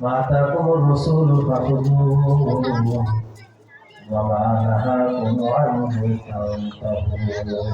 ما آتاكم الرسول فخذوه وما نهاكم عنه فانتهوا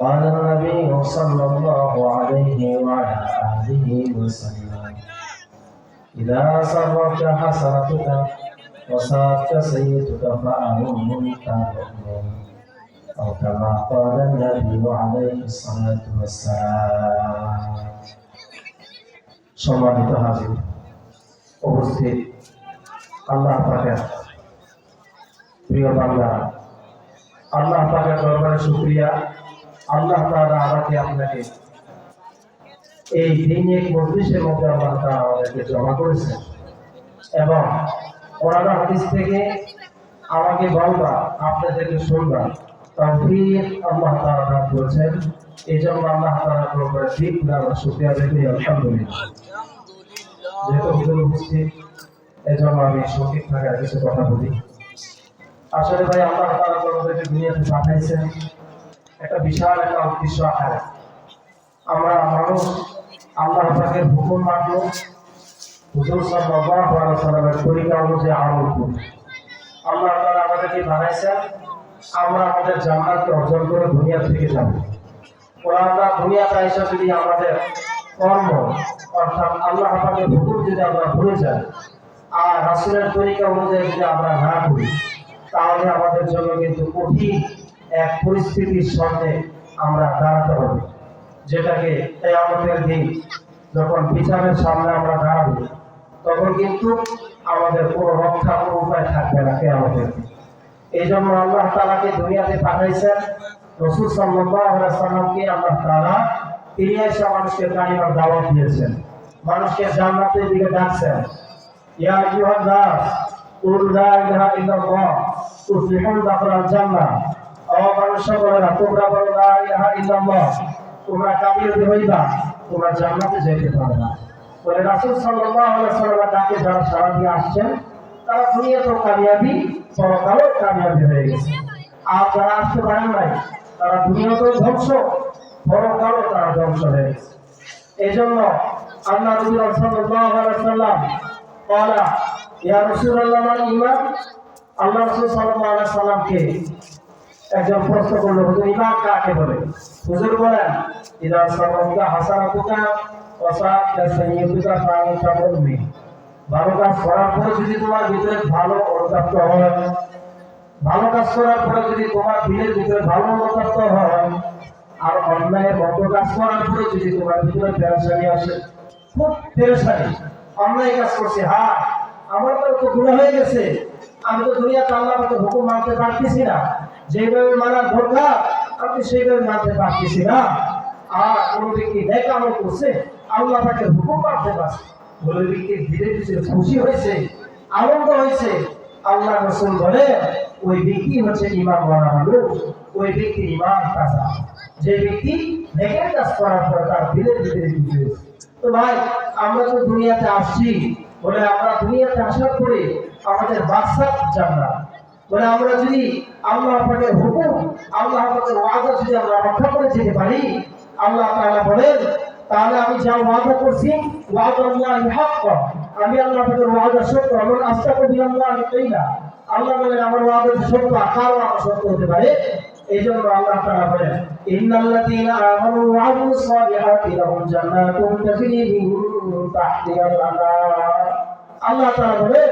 قال النبي صلى الله عليه وعلى آله وسلم إذا سرت حسنتك وساءتك سيئتك فأمنك مؤمن أو كما قال النبي عليه الصلاة والسلام সম্মানিত হাজির উপস্থিত আল্লাহ পাকের প্রিয় বাংলা আল্লাহ পাকের দরবারে শুক্রিয়া। আল্লাহ তাআলা আমাকে আপনাকে এই দিনে মজলিসের মধ্যে আল্লাহ তাআলা আমাদেরকে জমা করেছেন এবং কোরআন হাদিস থেকে আমাকে বলবা আপনাদেরকে শুনবা তৌফিক আল্লাহ দান করেছেন। এই জন্য আল্লাহ তাআলা ঠিক আমরা শুকরিয়া আদায় আলহামদুলিল্লাহ। যেহেতু হুজুর উপস্থিত আমি সঠিক থাকার কিছু কথা বলি। আসলে ভাই, আল্লাহ তাআলা দুনিয়াতে পাঠাইছেন একটা বিশাল একটা উদ্দেশ্য আকারে। আমরা মানুষ আল্লাহ পাকের হুকুম মানব। হুজুর সাল্লাল্লাহু আলাইহি সাল্লামের তরিকা অনুযায়ী আমল করব। আল্লাহ তাআলা আমাদেরকে বানাইছেন। আমরা আমাদের জান্নাতকে অর্জন করে দুনিয়া থেকে যাব। কোরআনটা দুনিয়াতে এসে যদি আমাদের কর্ম, অর্থাৎ আল্লাহ পাকের হুকুম যদি আমরা ভুলে যাই, আর রাসূলের তরিকা অনুযায়ী যদি আমরা না করি তাহলে আমাদের জন্য কিন্তু কঠিন এক পরিস্থিতির সামনে আমরা দাঁড়াতে হবে। যেটাকে আমাদের দিন যখন বিচারের সামনে আমরা দাঁড়াবো, তখন কিন্তু আমাদের কোনো রক্ষা, কোনো উপায় থাকবে না কে আমাদের এই জন্য আল্লাহ তালাকে দুনিয়াতে পাঠাইছেন রসুল সাল্লামকে আল্লাহ তালা তিনি এসে মানুষকে কালিমার দাওয়াত দিয়েছেন। মানুষকে জান্নাতের দিকে ডাকছেন। ইয়া আইয়ুহান নাস কুল তারা আসতে পারেন নাই তারা দুনিয়াতেও ধ্বংস বড় কারও তারা ধ্বংস হয়ে গেছে। এই জন্য আল্লাহ রবুল সাল্লাম পালা ইয়া রসুল আল্লাহ ইমান আল্লাহ রসুল সাল্লাহ সাল্লামকে একজন প্রশ্ন করল, হুজুর ইমান কাকে বলে? হুজুর বলেন, ইদা সালামুকা হাসানাতুকা ওয়াসাকা সাইয়্যিদুকা ফাআনতা মুমিন ভালো কাজ করার পরে যদি তোমার ভিতরে ভালো অনুতাপ্ত হয় ভালো কাজ করার পরে যদি তোমার দিলের ভিতরে ভালো অনুতপ্ত হয়, আর অন্যায়ের বন্ধ কাজ করার পরে যদি তোমার ভিতরে পেরেশানি আসে, খুব পেরেশানি অন্যায় কাজ করছি। হ্যাঁ আমার তো গুণা হয়ে গেছে। আমি তো দুনিয়াতে আল্লাহ মতো হুকুম মানতে পারতেছি না। যেভাবে মানার দরকার আপনি সেইভাবে মানতে পারতেছি না। আর কোনো ব্যক্তি নেক আমল করছে, আল্লাহ তাকে হুকুম মানতে পারছে। বলে ব্যক্তি ধীরে ধীরে খুশি হয়েছে, আনন্দ হয়েছে আল্লাহ রসুল বলে ওই ব্যক্তি হচ্ছে ইমান বলা ওই ব্যক্তি ইমান কাজা। যে ব্যক্তি নেকের কাজ করার পর তার দিলের ভিতরে তো ভাই, আমরা তো দুনিয়াতে আসছি, বলে আমরা দুনিয়াতে আসার পরে আমাদের বাচ্চা জান্নাত। বলে আমরা যদি আল্লাহ আপনাকে হুকুম, আল্লাহ পাকের ওয়াদা যদি আমরা রক্ষা করে যেতে পারি, আল্লাহ তাআলা বলেন, তাহলে আমি যা ওয়াদা করছি, ওয়াদা আল্লাহ হক। আমি আল্লাহ পাকের ওয়াদা সত্য, আমার আস্থা করি আল্লাহ কই না। আল্লাহ বলেন, আমার ওয়াদা সত্য কার ওয়াদা সত্য হতে পারে। এই জন্য আল্লাহ তাআলা বলেন আমানু সালিহাতি লাহুম জান্নাতুন তাজরি মিন তাহতিহাল আনহার আল্লাহ তাআলা বলে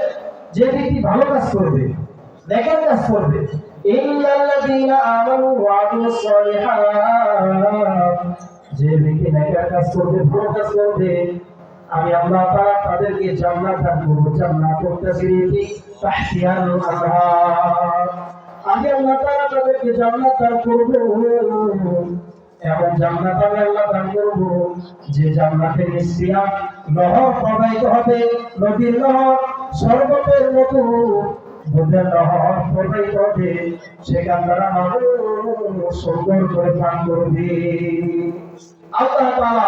যে ব্যক্তি ভালো কাজ করবে, নেকের কাজ করবে, ইন্নাল্লাযীনা আমানু ওয়া সালিহাত, যে ব্যক্তি নেকের কাজ করবে, ভালো কাজ করবে আমি আল্লাহ তাআলা তাদেরকে জান্নাত দান করব, জান্নাত আনহার আমি আল্লাহ তাআলা তাদেরকে জান্নাত দান করব। জান্নাত আমি আল্লাহ দান করব, যে নহর প্রবাহিত হবে, নদীর সর্বতের মতো। দুধের নহর প্রবাহিত হবে, সেখান দ্বারা মানুষ সুন্দর করে পান করবে। আল্লাহ তাআলা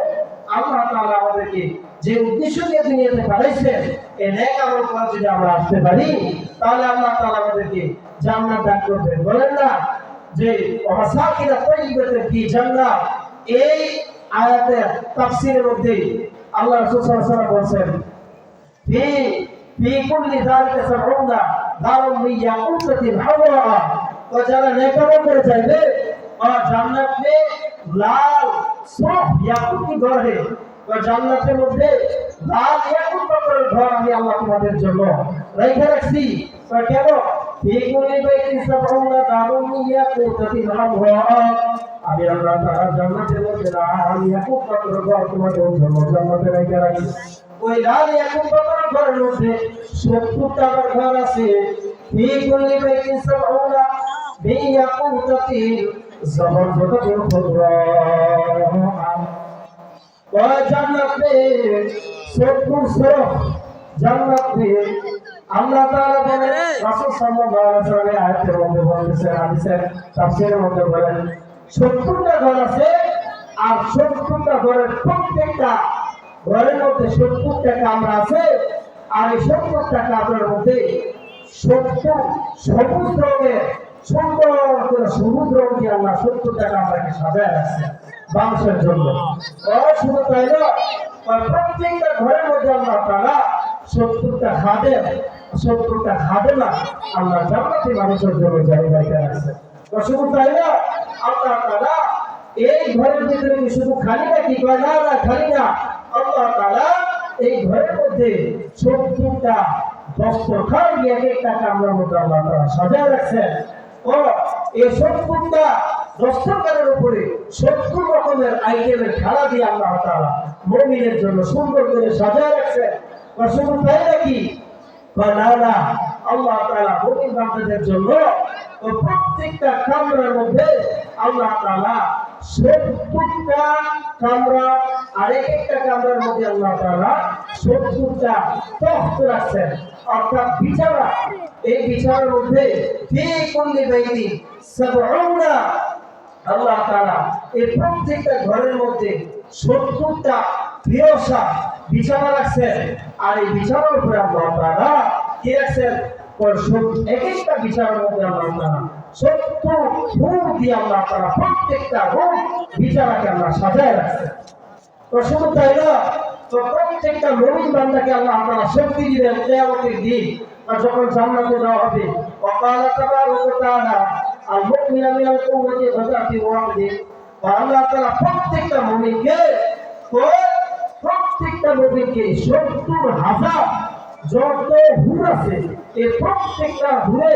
আল্লাহ তাআলা আমাদেরকে যে উদ্দেশ্য নিয়ে দুনিয়াতে পাঠাইছেন এই নেক আমল যদি আমরা আসতে পারি, তাহলে আল্লাহ তাআলা আমাদেরকে জান্নাত দান করবেন। বলেন না যে, ওয়াসাকিরা তাইয়িবাতে জান্নাত এই আয়াতের তাফসীরের মধ্যে আল্লাহ রাসূল সাল্লাল্লাহু আলাইহি ফি ফি কুল্লি যালিকা সাবউনা হাওয়া যারা নেক আমল করে যাবে আর জান্নাতে লাল ইয়াকুবকে ধরে জান্নাতের মধ্যে লাল ইয়াকুব পাথরের ঘর আমি আল্লাহ তোমাদের জন্য রেখে রাখছি। কেন? আমি আল্লাহ তারা জান্নাতের মধ্যে লাল ইয়াকুব পাথরের ঘর তোমাদের জন্য জান্নাতে রেখে রাখছি। ওই লাল ইয়াকুব পাথরের ঘরের মধ্যে সত্তর টাকার জান্নাতে সত্তরটা ঘর আছে আর সত্তরটা ঘরের প্রত্যেকটা ঘরের মধ্যে সত্তরটা কামরা আছে আর এই সত্তরটা কামরার মধ্যে সত্তর সবুজ রঙের সুন্দর করে রঙ দিয়ে আল্লাহ সত্তরটা কামরাকে সাজায় রাখছে বাংশের জন্য। শুধু তাই না? প্রত্যেকটা ঘরের মধ্যে আল্লাহ তারা সত্তরটা খাদে সত্তরটা খাদে না আল্লাহ জান্নাতি মানুষের জন্য জায়গায় রাখছে ও শুধু তাই না? আল্লাহ তারা এই ঘরের ভিতরে শুধু খালি না কি কয়? না না, খালি না। আল্লাহ তাআলা এই ঘরের মধ্যে সত্তরটা দস্তরখান দিয়ে এক কামরার মধ্যে আল্লাহ তাআলা সাজায় রাখছেন। ও এই সত্তরটা দস্তরখানের উপরে সত্তর রকমের আইটেমের খেলা দিয়ে আল্লাহ তাআলা মুমিনের জন্য সুন্দর করে সাজায় রাখছেন। ও শুধু তাই নাকি? কয় না না, আল্লাহ তাআলা মুমিন বান্দাদের জন্য প্রত্যেকটা কামরার মধ্যে আল্লাহ তাআলা সত্তরটা কামরা আর এক একটা কামরার মধ্যে আল্লাহ তাআলা সত্তরটা তখ্ত রাখছেন। অর্থাৎ বিছানা এই বিছানার মধ্যে ফি কুল্লি আল্লাহ এই প্রত্যেকটা ঘরের মধ্যে সত্তরটা প্রিয়সা বিছানা রাখছেন। আর এই বিছানার উপরে আল্লাহ তাআলা কি রাখছেন? একটা বিছানার মধ্যে আল্লাহ তাআলা সত্তর রূপ দিয়ে তাআলা প্রত্যেকটা রূপ বিছানাকে আল্লাহ সাজায় রাখছেন। তাই না তো প্রত্যেকটা মমিন বান্দাকে আল্লাহ আপনারা শক্তি দিবেন, কেয়ামতের দিন। যখন জান্নাতে যাওয়া হবে অকাল তাবারক তাআলা, আল মুমিনা মিনাল কুওয়াতি ওয়াজাতি ওয়াহদি। আল্লাহ তাআলা প্রত্যেকটা মুমিনকে প্রত্যেকটা মুমিনকে 70 হাজার যত হুর আছে। এই প্রত্যেকটা হুরে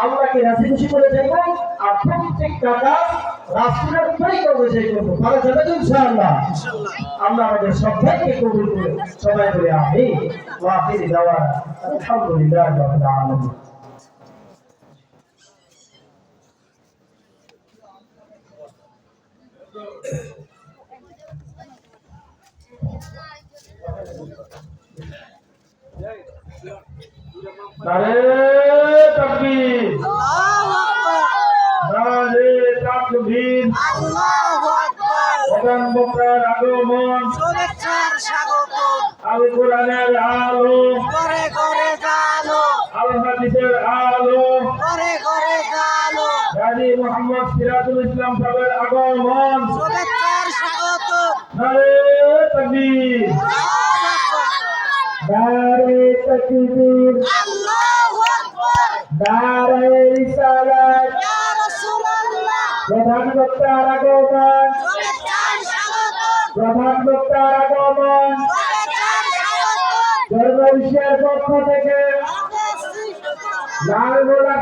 আল্লাহকে রাজি খুশি করে যাইবো আর প্রত্যেকটা কাজ রাষ্ট্রের তৈরি করব যে করব পারা যাবে তো ইনশাআল্লাহ। আল্লাহ আমাদের সবাইকে কবুল করে সবাই বলে আমি ওয়াফির দাওয়া আলহামদুলিল্লাহ রাব্বিল নারে তোমরার আগমন। শুভেচ্ছার স্বাগত আল কোরআনের আলো। ঘরে ঘরে জালো। আল হাদিসের আলো। ঘরে করে জালো। গাজী মোহাম্মদ সিরাজুল ইসলাম সাহেবের আগমন। শুভেচ্ছার স্বাগত নারে তাকবীর। নারে তাকবীর। আল্লাহু আকবার। নারে রিসালাত। ইয়া রাসূলুল্লাহ। প্রধান বক্তার আগমন। প্রধান বক্তার আগমন স্বাগত পক্ষ থেকে লাল গোলাপ